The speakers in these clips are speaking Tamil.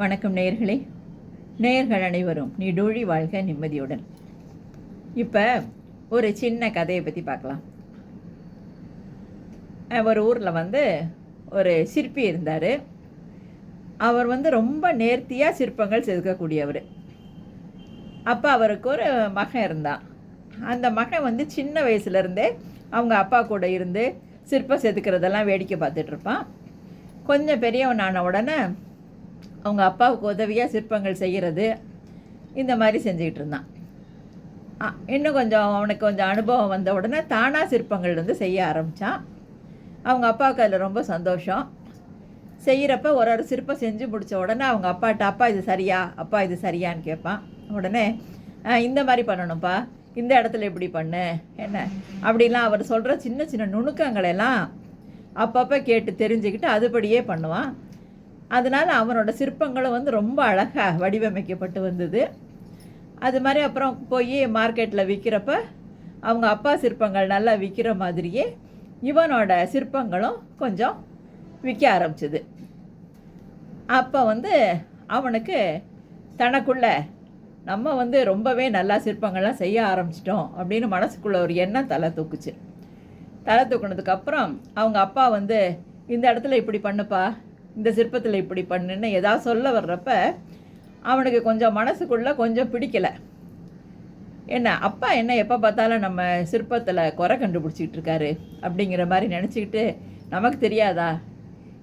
வணக்கம் நேயர்களே. நேயர்கள் அனைவரும் நீடூழி வாழ்க நிம்மதியுடன். இப்போ ஒரு சின்ன கதையை பற்றி பார்க்கலாம். ஒரு ஊரில் வந்து ஒரு சிற்பி இருந்தார். அவர் வந்து ரொம்ப நேர்த்தியாக சிற்பங்கள் செதுக்கக்கூடியவர். அப்போ அவருக்கு ஒரு மகன் இருந்தான். அந்த மகன் வந்து சின்ன வயசுலேருந்தே அவங்க அப்பா கூட இருந்து சிற்பம் செதுக்கிறதெல்லாம் வேடிக்கை பார்த்துட்ருப்பான் கொஞ்சம் பெரியவன் ஆன உடனே அவங்க அப்பாவுக்கு உதவியாக சிற்பங்கள் செய்கிறது இந்த மாதிரி செஞ்சுக்கிட்டு இருந்தான். இன்னும் கொஞ்சம் அவனுக்கு கொஞ்சம் அனுபவம் வந்த உடனே தானாக சிற்பங்கள் வந்து செய்ய ஆரம்பித்தான் அவங்க அப்பாவுக்கு அதில் ரொம்ப சந்தோஷம். செய்கிறப்ப ஒரு ஒரு சிற்பம் செஞ்சு முடிச்ச உடனே அவங்க அப்பாட்ட அப்பா இது சரியா? அப்பா இது சரியான்னு கேட்பான். உடனே "ஆ, இந்த மாதிரி பண்ணணும்ப்பா. இந்த இடத்துல இப்படி பண்ணு. என்ன? அப்படிலாம் அவர் சொல்கிற சின்ன சின்ன நுணுக்கங்களெல்லாம் அப்பப்போ கேட்டு தெரிஞ்சுக்கிட்டு அதுபடியே பண்ணுவான். அதனால் அவனோட சிற்பங்களும் வந்து ரொம்ப அழகாக வடிவமைக்கப்பட்டு வந்தது. அது மாதிரி அப்புறம் போய் மார்க்கெட்டில் விற்கிறப்ப அவங்க அப்பா சிற்பங்கள் நல்லா விற்கிற மாதிரியே இவனோட சிற்பங்களும் கொஞ்சம் விற்க ஆரம்பிச்சுது. அப்போ வந்து அவனுக்கு தனக்குள்ள நம்ம வந்து ரொம்பவே நல்லா சிற்பங்கள்லாம் செய்ய ஆரம்பிச்சிட்டோம் அப்படின்னு மனசுக்குள்ள ஒரு எண்ணம் தலை தூக்குச்சு. தலை தூக்குனதுக்கப்புறம் அவங்க அப்பா வந்து இந்த இடத்துல இப்படி பண்ணுப்பா இந்த சிற்பத்தில் இப்படி பண்ணுன்னு ஏதாவது சொல்ல வர்றப்ப அவனுக்கு கொஞ்சம் மனசுக்குள்ளே கொஞ்சம் பிடிக்கலை. என்ன அப்பா என்ன எப்போ பார்த்தாலும் நம்ம சிற்பத்தில் குறை கண்டுபிடிச்சிக்கிட்டு இருக்காரு அப்படிங்கிற மாதிரி நினச்சிக்கிட்டு நமக்கு தெரியாதா?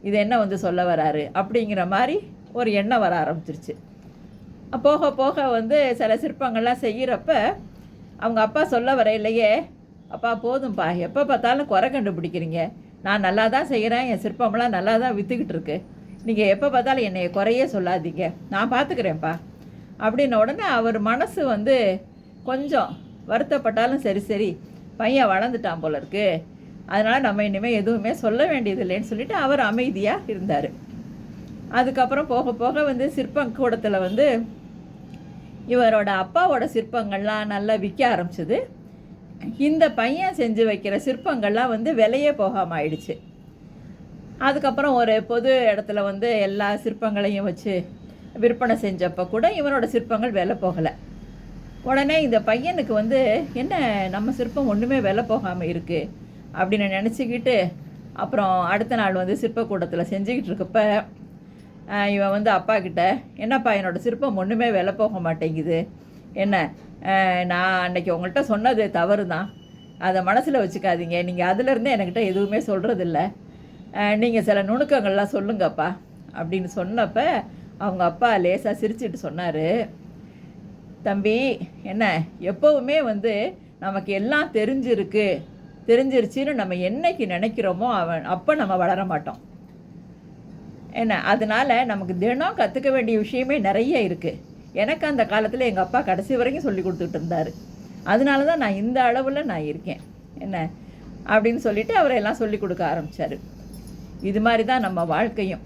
இது என்ன வந்து சொல்ல வராரு? அப்படிங்கிற மாதிரி ஒரு எண்ணம் வர ஆரம்பிச்சிருச்சு. போக போக வந்து சில சிற்பங்கள்லாம் செய்கிறப்ப அவங்க அப்பா சொல்ல வரையிலையே அப்பா போதும்ப்பா எப்போ பார்த்தாலும் குறை கண்டுபிடிக்கிறீங்க நான் நல்லா தான் செய்கிறேன் என் சிற்பமெல்லாம் நல்லா தான் விற்றுக்கிட்டு இருக்கு நீங்கள் எப்போ பார்த்தாலும் என்னை குறையே சொல்லாதீங்க. நான் பார்த்துக்கிறேன்ப்பா அப்படின்ன உடனே அவர் மனசு வந்து கொஞ்சம் வருத்தப்பட்டாலும் சரி சரி பையன் வளர்ந்துட்டான் போல இருக்கு. அதனால் நம்ம இனிமேல் எதுவுமே சொல்ல வேண்டியதில்லைன்னு சொல்லிட்டு அவர் அமைதியாக இருந்தார். அதுக்கப்புறம் போக போக வந்து சிற்பக்கூடத்தில் வந்து இவரோட அப்பாவோட சிற்பங்கள்லாம் நல்லா விற்க ஆரம்பிச்சது. இந்த பையன் செஞ்சு வைக்கிற சிற்பங்கள்லாம் வந்து விலையே போகாமல் ஆயிடுச்சு. அதுக்கப்புறம் ஒரு பொது இடத்துல வந்து எல்லா சிற்பங்களையும் வச்சு விற்பனை செஞ்சப்போ கூட இவனோட சிற்பங்கள் விலை போகலை. உடனே இந்த பையனுக்கு வந்து என்ன நம்ம சிற்பம் ஒன்றுமே விலை போகாமல் இருக்குது அப்படின்னு நினச்சிக்கிட்டு அப்புறம் அடுத்த நாள் வந்து சிற்பக்கூடத்தில் செஞ்சுக்கிட்டு இருக்கப்ப இவன் வந்து அப்பா கிட்ட என்னப்பா என்னோடய சிற்பம் ஒன்றுமே விலை போக மாட்டேங்குது. என்ன? நான் அன்னைக்கு உங்கள்கிட்ட சொன்னது தவறு தான் அதை மனசில் வச்சுக்காதீங்க. நீங்கள் அதுலேருந்தே என்கிட்ட எதுவுமே சொல்கிறதில்ல நீங்கள் சில நுணுக்கங்கள்லாம் சொல்லுங்கப்பா அப்படின்னு சொன்னப்போ அவங்க அப்பா லேசாக சிரிச்சிட்டு சொன்னார். தம்பி என்ன எப்போவுமே வந்து நமக்கு எல்லாம் தெரிஞ்சிருக்கு. தெரிஞ்சிருச்சுன்னு நம்ம என்னைக்கு நினைக்கிறோமோ அவன் அப்போ நம்ம வளர மாட்டோம். என்ன அதனால் நமக்கு தினம் கற்றுக்க வேண்டிய விஷயமே நிறைய இருக்குது எனக்கு அந்த காலத்தில் எங்கள் அப்பா கடைசி வரைக்கும் சொல்லி கொடுத்துட்டு இருந்தார். அதனால தான் நான் இந்த அளவில் நான் இருக்கேன். என்ன? அப்படின்னு சொல்லிட்டு அவரை எல்லாம் சொல்லி கொடுக்க ஆரம்பித்தார் இது மாதிரி தான் நம்ம வாழ்க்கையும்.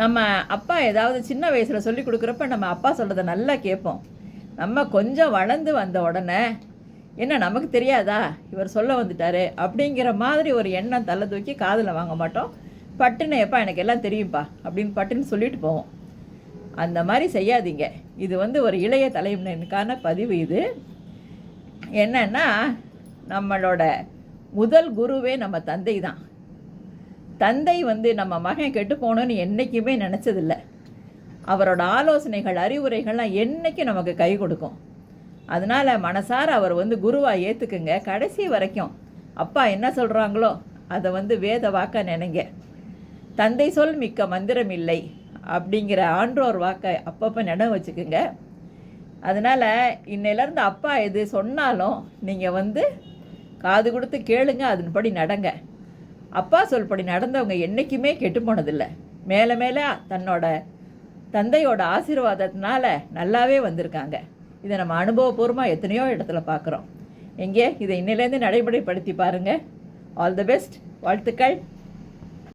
நம்ம அப்பா ஏதாவது சின்ன வயசில் சொல்லி கொடுக்குறப்ப நம்ம அப்பா சொல்கிறத நல்லா கேட்போம். நம்ம கொஞ்சம் வளர்ந்து வந்த உடனே என்ன நமக்கு தெரியாதா? இவர் சொல்ல வந்துட்டாரு. அப்படிங்கிற மாதிரி ஒரு எண்ணம் தலை தூக்கி காதில் வாங்க மாட்டோம். பட்டுன்னு எப்பா எனக்கு எல்லாம் தெரியும்ப்பா அப்படின்னு பட்டுன்னு சொல்லிட்டு போவோம். அந்த மாதிரி செய்யாதீங்க. இது வந்து ஒரு இளைய தலைமுறைக்கான பதிவு இது. என்னன்னா நம்மளோட முதல் குருவே நம்ம தந்தை தான். தந்தை வந்து நம்ம மகன் கெட்டு போகணும்னு என்றைக்குமே நினச்சதில்ல. அவரோட ஆலோசனைகள் அறிவுரைகள்லாம் என்றைக்கும் நமக்கு கை கொடுக்கும். அதனால் மனசார அவர் வந்து குருவாக ஏற்றுக்குங்க கடைசி வரைக்கும் அப்பா என்ன சொல்கிறாங்களோ அதை வந்து வேத வாக்க நினைங்க. தந்தை சொல் மிக்க மந்திரம் இல்லை. அப்படிங்கிற ஆன்றோர் வாக்கை அப்பப்போ நினைவு வச்சுக்கோங்க. அதனால் இன்னையிலேருந்து அப்பா எது சொன்னாலும் நீங்கள் வந்து காது கொடுத்து கேளுங்க அதன்படி நடங்க. அப்பா சொல்படி நடந்தவங்க என்றைக்குமே கெட்டு போனதில்லை. மேலே மேலே தன்னோட தந்தையோட ஆசீர்வாதத்தினால நல்லாவே வந்திருக்காங்க. இதை நம்ம அனுபவபூர்வமாக எத்தனையோ இடத்துல பார்க்குறோம் எங்கே? இதை இன்னிலேருந்து நடைமுறைப்படுத்தி பாருங்கள் ஆல் தி பெஸ்ட் வாழ்த்துக்கள்.